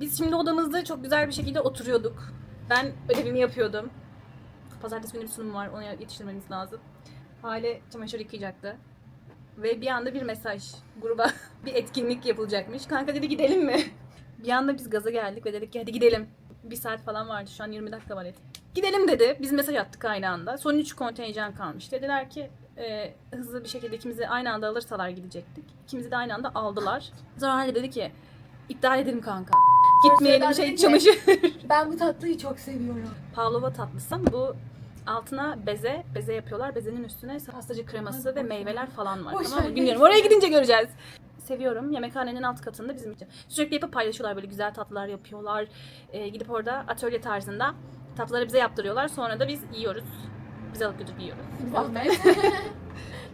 Biz şimdi odamızda çok güzel bir şekilde oturuyorduk. Ben ödevimi yapıyordum. Pazartesi günü bir sunum var, onu yetiştirmemiz lazım. Hale çamaşır yıkayacaktı. Ve bir anda bir mesaj gruba bir etkinlik yapılacakmış. Kanka dedi gidelim mi? Bir anda biz gaza geldik ve dedik ki hadi gidelim. Bir saat falan vardı şu an 20 dakika var et. Gidelim dedi. Biz mesaj attık aynı anda. Son 3 kontenjan kalmış. Dediler ki e, hızlı bir şekilde ikimizi aynı anda alırsalar gidecektik. İkimizi de aynı anda aldılar. Sonra Hale dedi ki iptal edelim kanka. Gitmeyelim şey çamaşır. Ben bu tatlıyı çok seviyorum. Pavlova tatlısı. Bu altına beze, beze yapıyorlar. Bezenin üstüne pastacı kreması ve meyveler falan var. Boş tamam mı? Bilmiyorum. Oraya gidince göreceğiz. Seviyorum. Yemekhanenin alt katında bizim için. Sürekli yapıp paylaşıyorlar. Böyle güzel tatlılar yapıyorlar. Ee, gidip orada atölye tarzında tatlıları bize yaptırıyorlar. Sonra da biz yiyoruz. Bize alıp götürüp yiyoruz. Zahmet.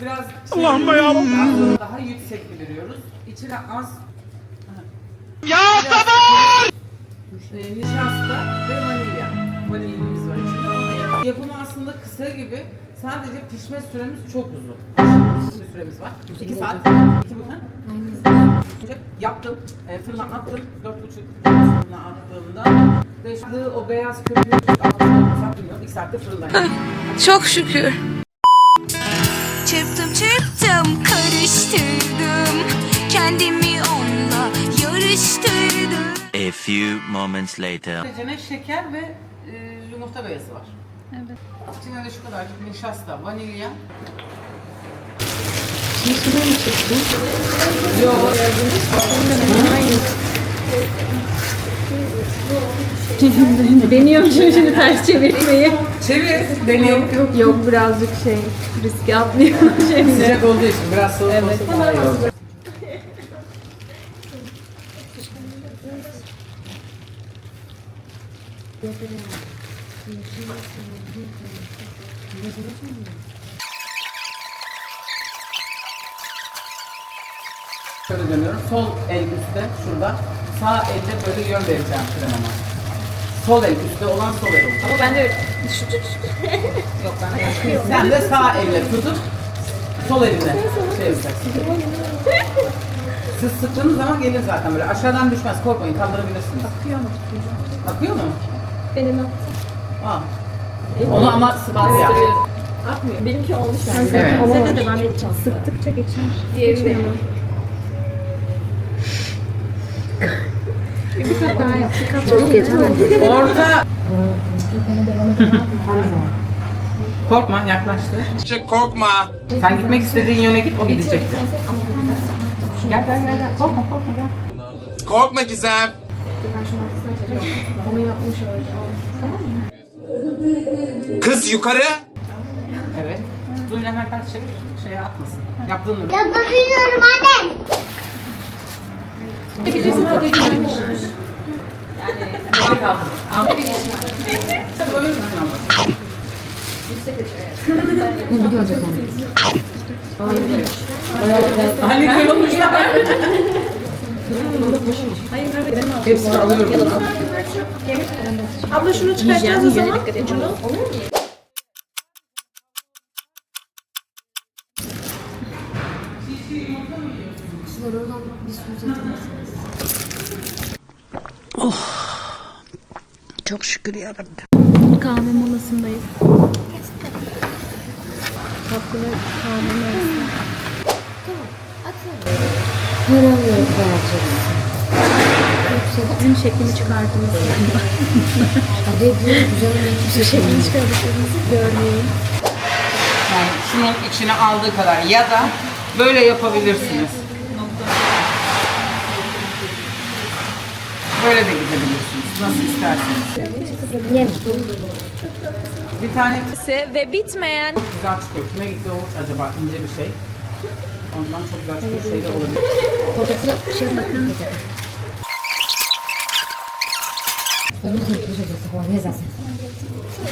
biraz Allah'ım ya daha yüksek biliyoruz. İçine az Ya sabır! Nişasta ve vanilya. Vanilyamız var içinde. Yapımı aslında kısa gibi. Sadece pişme süremiz çok uzun. Pişme süremiz var. 2 saat. 2 buçuk. Önce Yaptım. E, fırına attım. 4,5 fırına attığımda ve o beyaz köpüğü altına sattım. 2 saatte fırındayım. Çok şükür. Çırptım karıştırdım Kendimi onunla yarıştırdım A few moments later. İçine şeker ve e, yumurta beyazı var. Evet. İçine de şu kadar nişasta, vanilya. Deniyorum şimdi ters çevirmeyi. Çevir, deneyelim. Yok yok birazcık şey riske atlıyor şimdi. Sıcak olduğu için biraz soğuk Evet. iyi olur. Şöyle dönüyorum. Sol el üstte şurada. Sağ elde böyle yön vereceğim kremama. Sol el üstte olan sol el olacak. Ama ben de Yok ben de. Sen de sağ elle tutup sol elinle şey yapacaksın. Siz sıktığınız zaman gelir zaten böyle. Aşağıdan düşmez. Korkmayın. Kaldırabilirsiniz. Akıyor mu? Akıyor mu? Benim Aa. Onu ama sıvaz ya. atmıyor. Benimki olmuş yani. Evet. Sen de devam edeceğim. Sıktıkça geçer. Diğeri de. Orta. Korkma yaklaştı. Çık korkma. Sen gitmek istediğin yöne git o gidecektir. Gel gel gel. Korkma korkma gel. Korkma Gizem. Kız yukarı. Evet. Suyla hemen ters çevir. Şeye atmasın. Yaptığın gibi. Yani kaldı. Tabii öyle düşün ama. Hani olmuşlar. Hepsini alıyorum. Abla şunu çıkartacağız o zaman. Ucunu. Çok şükür yarabbim. kahve molasındayız. Tatlı ve kahve molası. Ürün şeklini çıkardınız. Hadi şeklini çıkardıklarınızı görmeyin. Yani şunun içine aldığı kadar ya da böyle yapabilirsiniz. Böyle de gidebilirsiniz. Nasıl isterseniz. Bir tane Ve bitmeyen güzel çıkıyor. Kime gitti o acaba ince bir şey. Ondan çok güzel çıkıyor şey de olabilir.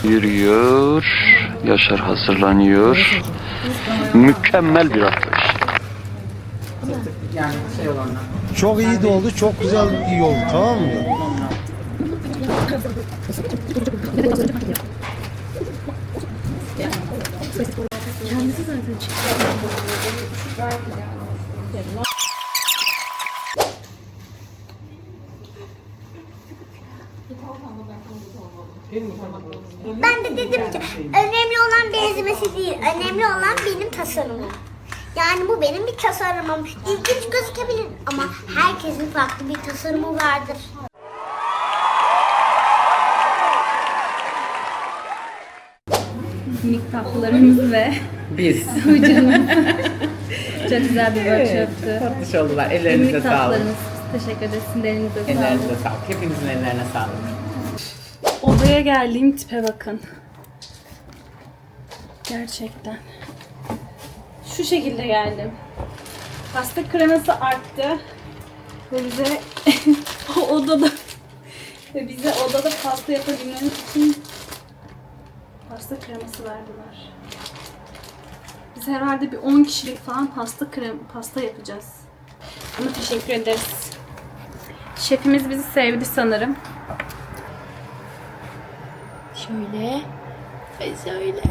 Yürüyor. Yaşar hazırlanıyor. Mükemmel bir atlayış. Yani şey olanlar. Çok iyi de oldu, çok güzel iyi oldu tamam mı? Ben de dedim ki önemli olan benzemesi değil, önemli olan benim tasarımım. Yani bu benim bir tasarımım. İlginç gözükebilir ama herkesin farklı bir tasarımı vardır. Minik tatlılarımız ve Biz. çok güzel bir workshoptu. Tatlış oldular. Ellerinize Minik sağlık. tatlılarınız. Teşekkür ederiz. Sizin de elinize sağlık. Ellerinize sağlık. Hepinizin ellerine sağlık. Odaya geldiğim tipe bakın. Gerçekten. Şu şekilde geldim. Pasta kreması arttı. Ve bize o odada ve bize odada pasta yapabilmemiz için pasta kreması verdiler. Biz herhalde bir 10 kişilik falan pasta krem pasta yapacağız. Ama teşekkür ederiz. Şefimiz bizi sevdi sanırım. Şöyle. Ve şöyle.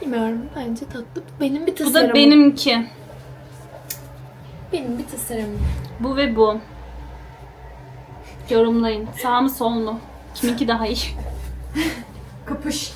Bilmiyorum. Bence tatlı. Bu benim bir Bu tasarımım. da benimki. Benim bir tasarımım. Bu ve bu. Yorumlayın. Sağ mı sol mu? Kiminki daha iyi? Kapış.